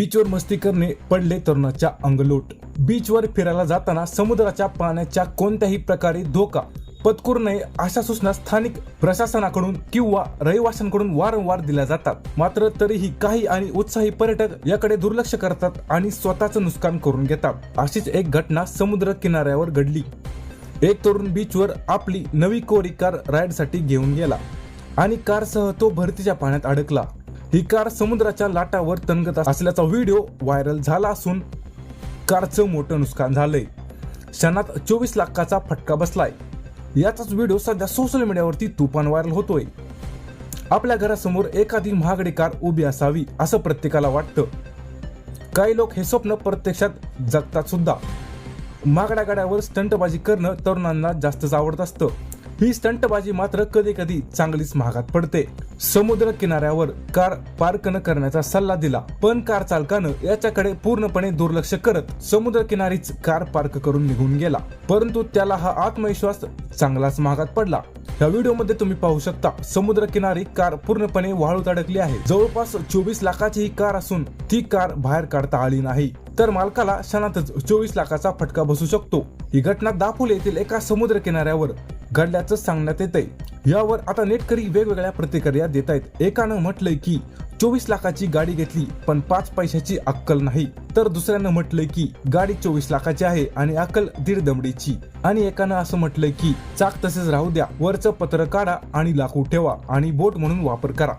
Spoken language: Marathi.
बीचवर मस्ती करणे पडले तरुणाच्या अंगलोट. बीचवर फिरायला जाताना समुद्राच्या पाण्याच्या कोणत्याही प्रकारे धोका पत्करू नये अशा सूचना स्थानिक प्रशासनाकडून किंवा रहिवाशांकडून वारंवार दिल्या जातात. मात्र तरीही काही आणि उत्साही पर्यटक याकडे दुर्लक्ष करतात आणि स्वतःचं नुकसान करून घेतात. अशीच एक घटना समुद्र किनाऱ्यावर घडली. एक तरुण बीचवर आपली नवी कोरी कार राईडसाठी घेऊन गेला आणि कारसह तो भरतीच्या पाण्यात अडकला. ही कार समुद्राच्या लाटावर तणगत असल्याचा व्हिडिओ व्हायरल झाला असून कारचं मोठं नुकसान झालंय. क्षणात चोवीस लाखाचा फटका बसलाय. याचाच व्हिडिओ सध्या सोशल मीडियावरती तुफान व्हायरल होतोय. आपल्या घरासमोर एखादी महागडी कार उभी असावी असं प्रत्येकाला वाटतं. काही लोक हे स्वप्न प्रत्यक्षात जगतात सुद्धा. महागड्या गाड्यावर स्टंटबाजी करणं तरुणांना जास्तच आवडत असतं. ही स्टंटबाजी मात्र कधी कधी चांगलीच महागात पडते. समुद्र किनाऱ्यावर कार पार्क न करण्याचा सल्ला दिला पण कार चालकानं याच्याकडे पूर्णपणे दुर्लक्ष करत समुद्र किनारीच कार पार्क करून निघून गेला. परंतु त्याला हा आत्मविश्वास चांगलाच महागात पडला. या व्हिडिओमध्ये तुम्ही पाहू शकता समुद्र किनारी कार पूर्णपणे वाळूत अडकली आहे. जवळपास चोवीस लाखाची ही कार असून ती कार बाहेर काढता आली नाही. तर मालकाला क्षणातच चोवीस लाखाचा फटका बसू शकतो. ही घटना दापोली येथील एका समुद्र किनाऱ्यावर घडल्याचं सांगण्यात येते यावर आता नेटकरी वेगवेगळ्या प्रतिक्रिया देत आहेत एकानं म्हटलंय की चोवीस लाखाची गाडी घेतली पण पाच पैशाची अक्कल नाही. तर दुसऱ्यानं म्हटलंय की गाडी चोवीस लाखाची आहे आणि अक्कल दीड दमडीची. आणि एकानं असं म्हटलंय की चाक तसेच राहू द्या वरचं पत्र काढा आणि लाकूड ठेवा आणि बोट म्हणून वापर करा.